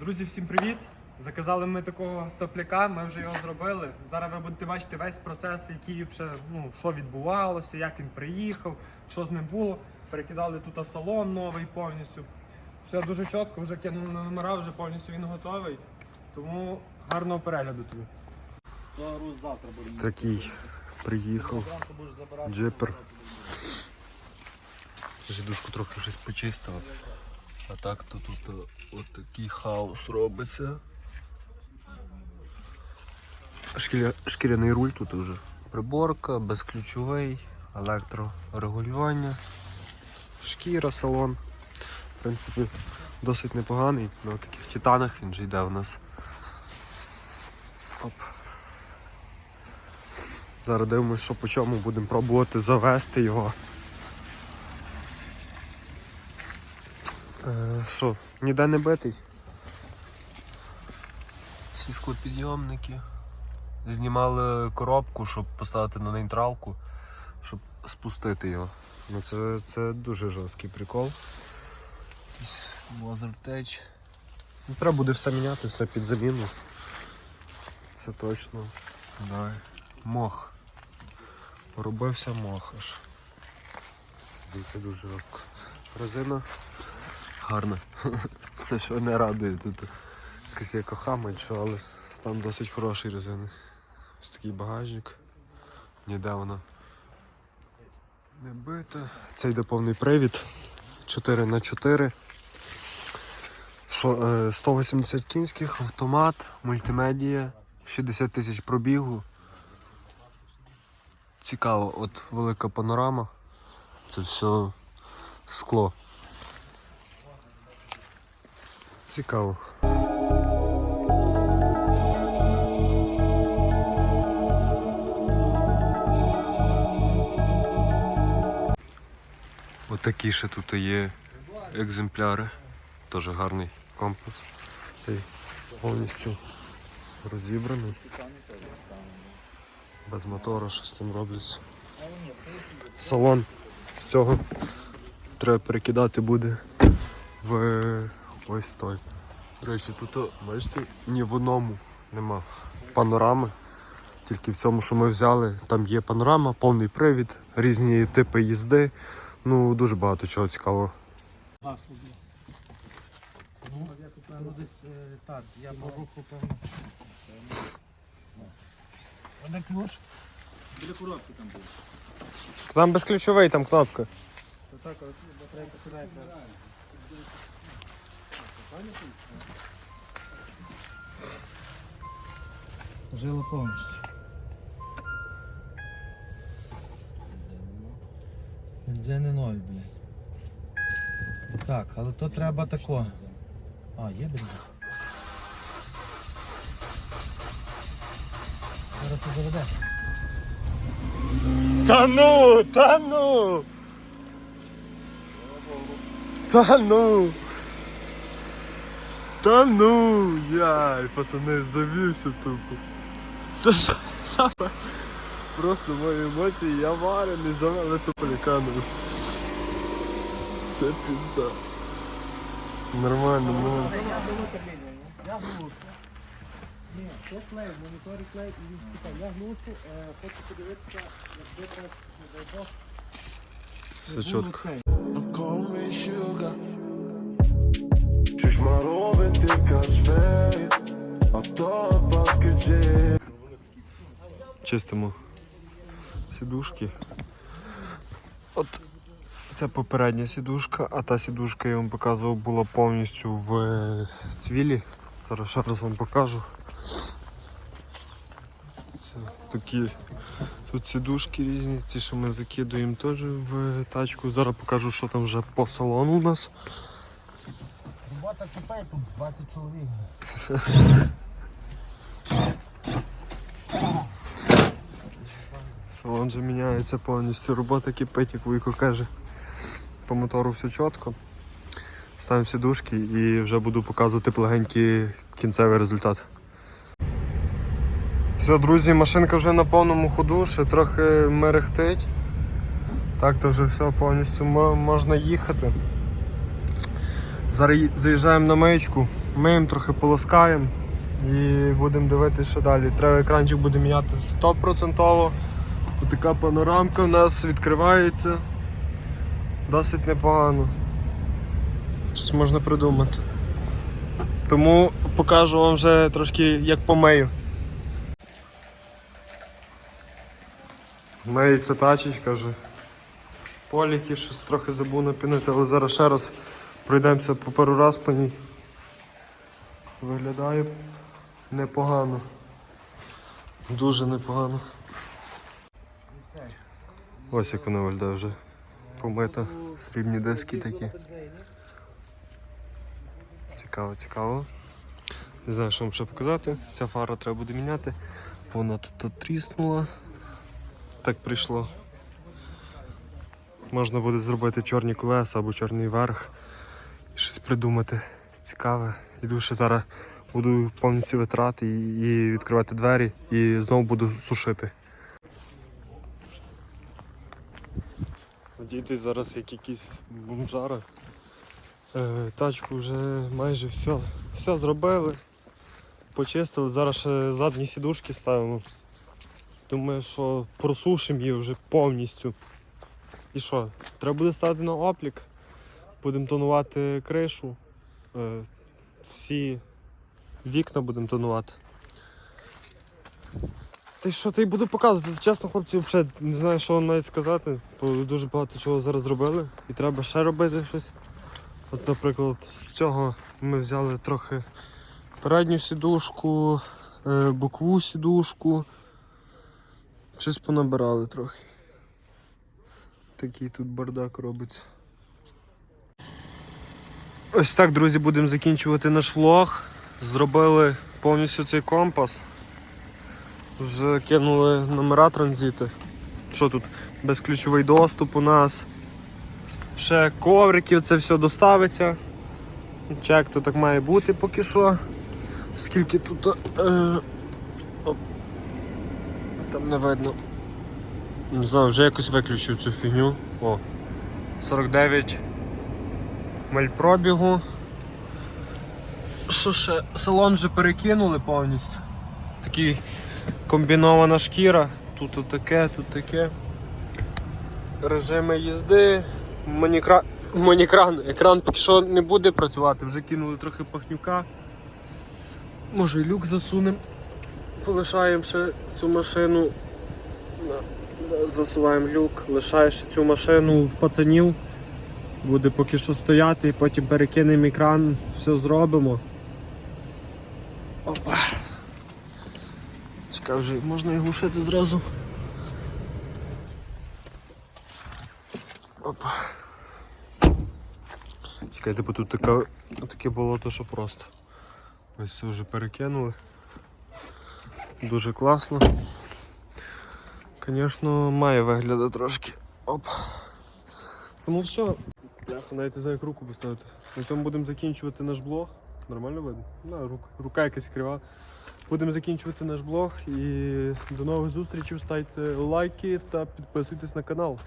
Друзі, всім привіт! Заказали ми такого топляка, ми вже його зробили. Зараз ви будете бачити весь процес, який вже, ну, що відбувалося, як він приїхав, що з ним було. Перекидали тут салон новий повністю. Все дуже чітко, вже кинули на номера, вже повністю він готовий. Тому гарного перегляду тобі. Такий приїхав. Джипер. Жидушку трохи щось почистила. А так то тут е, от такий хаос робиться. Шкіря... Шкіряний руль тут вже. Приборка, безключовий, електрорегулювання, шкіра, салон. В принципі, досить непоганий. На таких титанах він же йде у нас. Оп. Зараз дивимося, що по чому будемо пробувати завести його. Е, Що, ніде не битий? Всі склопідйомники. Знімали коробку, щоб поставити на нейтралку, щоб спустити його. Ну це, це дуже жорсткий прикол. Мозертеч. Ну, треба буде все міняти, все під заміну. Це точно. Давай. Мох. Поробився мох аж. Дивіться дуже жорстко. Резина гарна. Все, що не радує тут. Якась є кохама, але стан досить хороший резини. Ось такий багажник. Ніде вона не бита. Це йде повний привід. 4 на 4 е, 180 кінських, автомат, мультимедія, 60 тисяч пробігу. Цікаво, от велика панорама. Це все скло. Цікаво. Отакі ще тут є екземпляри. Теж гарний компас. Цей повністю розібраний. Без мотора щось там робляться. Салон з цього треба перекидати буде в ось той. До речі, тут, бачите, ні в одному нема панорами. Тільки в цьому, що ми взяли, там є панорама, повний привід, різні типи їзди. Ну, дуже багато чого цікавого. Гасло було. Ну, я тут певно десь так, я по руху певно. Де ключ? Біля коробки там був. Там безключовий, там кнопка. Це так, батарейка сідає. Жило повністю. Бензини ноль, блядь. Так, але то треба тако. А, є бензин. Зараз це заведе. Та ну, та ну! Та ну! Та ну! Яй, пацани, завівся тупо. Це ж саме. Просто мої емоції, я варений, завели тупо лікану. Це пізда. Нормально, нормально. Я глушу. Ні, то клей, в моніторі клей і він стікає. Я глушу, е, хочу подивитися, якби так, не дай Бог. Все було чітко. цей. Чистимо сідушки. От це попередня сідушка, а та сідушка я вам показував була повністю в цвілі. Зараз ще раз вам покажу. Це такі тут сідушки різні, ці, що ми закидуємо теж в тачку. Зараз покажу, що там вже по салону у нас. Робота тут 20 чоловік. Салон же міняється повністю, робота кипить, як Вуйко каже. По мотору все чітко. Ставимо сідушки і вже буду показувати легенький кінцевий результат. Все, друзі, машинка вже на повному ходу, ще трохи мерехтить. Так то вже все повністю можна їхати. Зараз заїжджаємо на миєчку, Ми їм трохи полоскаємо і будемо дивитися, що далі. Треба екранчик буде міняти 100%. Така панорамка в нас відкривається. Досить непогано. Щось можна придумати. Тому покажу вам вже трошки як помию. Миється тачечка вже. Поліки щось трохи забув напінити, але зараз ще раз пройдемося по пару раз по ній. Виглядає непогано. Дуже непогано. Ось як вона виглядає вже помита. Срібні диски такі. Цікаво, цікаво. Не знаю, що вам ще показати. Ця фара треба буде міняти. бо Вона тут отріснула. Так прийшло. Можна буде зробити чорні колеса або чорний верх придумати цікаве. Іду ще зараз буду повністю витрати і, і відкривати двері і знову буду сушити. Діти зараз як якісь бомжари. Е, тачку вже майже все, все зробили. Почистили, зараз ще задні сідушки ставимо. Думаю, що просушимо її вже повністю. І що? Треба буде ставити на оплік. Будемо тонувати кришу. Е, всі вікна будемо тонувати. Та що, й буду показувати. Чесно, хлопці, взагалі не знаю, що вам навіть сказати, бо дуже багато чого зараз зробили і треба ще робити щось. От, наприклад, з цього ми взяли трохи передню сідушку, е, бокову сідушку. Щось понабирали трохи. Такий тут бардак робиться. Ось так, друзі, будемо закінчувати наш влог. Зробили повністю цей компас. Вже кинули номера транзити. Що тут? Безключовий доступ у нас. Ще ковриків, це все доставиться. Чек то так має бути поки що. Скільки тут. Е, оп, там не видно. Не знаю, вже якось виключив цю фігню. О. 49 миль пробігу. Що ще? Салон вже перекинули повністю. Такий комбінована шкіра. Тут таке, тут таке. Режими їзди. Монікра... Монікран. Екран поки що не буде працювати, вже кинули трохи пахнюка. Може люк засунемо. Полишаємо ще цю машину. Засуваємо люк, лишаєш цю машину в пацанів. Буде поки що стояти, потім перекинемо екран, все зробимо. Опа. Вже можна і глушити зразу. Опа. Чекайте, бо тут така, таке болото, що просто. Ось це вже перекинули. Дуже класно. Звісно, має вигляд трошки. Оп. Тому все. Я навіть не знаю, як руку поставити. На цьому будемо закінчувати наш блог. Нормально видно? Да, рука, рука якась крива. Будемо закінчувати наш блог і до нових зустрічей. Ставте лайки та підписуйтесь на канал.